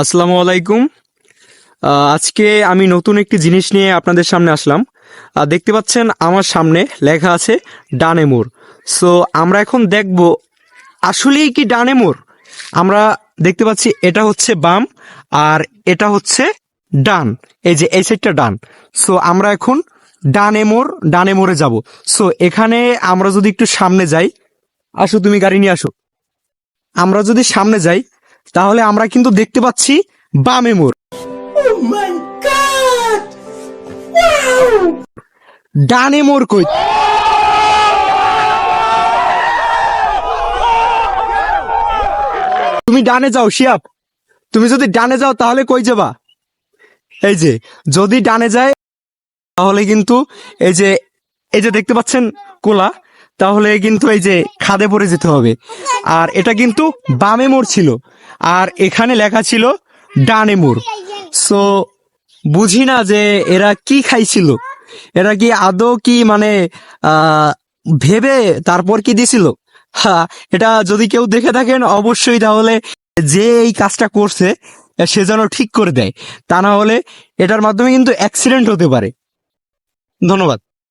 আসসালামু আলাইকুম। আজকে আমি নতুন একটি জিনিস নিয়ে আপনাদের সামনে আসলাম। দেখতে পাচ্ছেন আমার সামনে লেখা আছে ডানে মোড়। সো, আমরা এখন দেখব আসলেই কি ডানে মোড়? আমরা দেখতে পাচ্ছি এটা হচ্ছে বাম আর এটা হচ্ছে ডান। এই যে, এই সাইডটা ডান। সো, আমরা এখন ডানে মোড়, ডানে মোড়ে যাব। সো, এখানে আমরা যদি একটু সামনে যাই, আসো, তুমি গাড়ি নিয়ে আসো। আমরা যদি সামনে যাই তাহলে আমরা কিন্তু দেখতে পাচ্ছি বামে মোড়। ডানে মোড় কই? তুমি ডানে যাও শিয়াব। তুমি যদি ডানে যাও তাহলে কই যাবা? এই যে যদি ডানে যায় তাহলে কিন্তু এই যে এই যে দেখতে পাচ্ছেন কোলা তাহলে কিন্তু এই যে খাদে পড়ে যেতে হবে। আর এটা কিন্তু বামে মোড় ছিল। আর এখানে লেখা ছিল ডানে মোড়। সো বুঝি না যে এরা কি খাইছিল। এরা কি আদৌ কি মানে ভেবে তারপর কি দিছিল? হ্যাঁ এটা যদি কেউ দেখে থাকেন, অবশ্যই তাহলে যে এই কাজটা করছে সে যেন ঠিক করে দেয়। তা না হলে এটার মাধ্যমে কিন্তু অ্যাক্সিডেন্ট হতে পারে। ধন্যবাদ।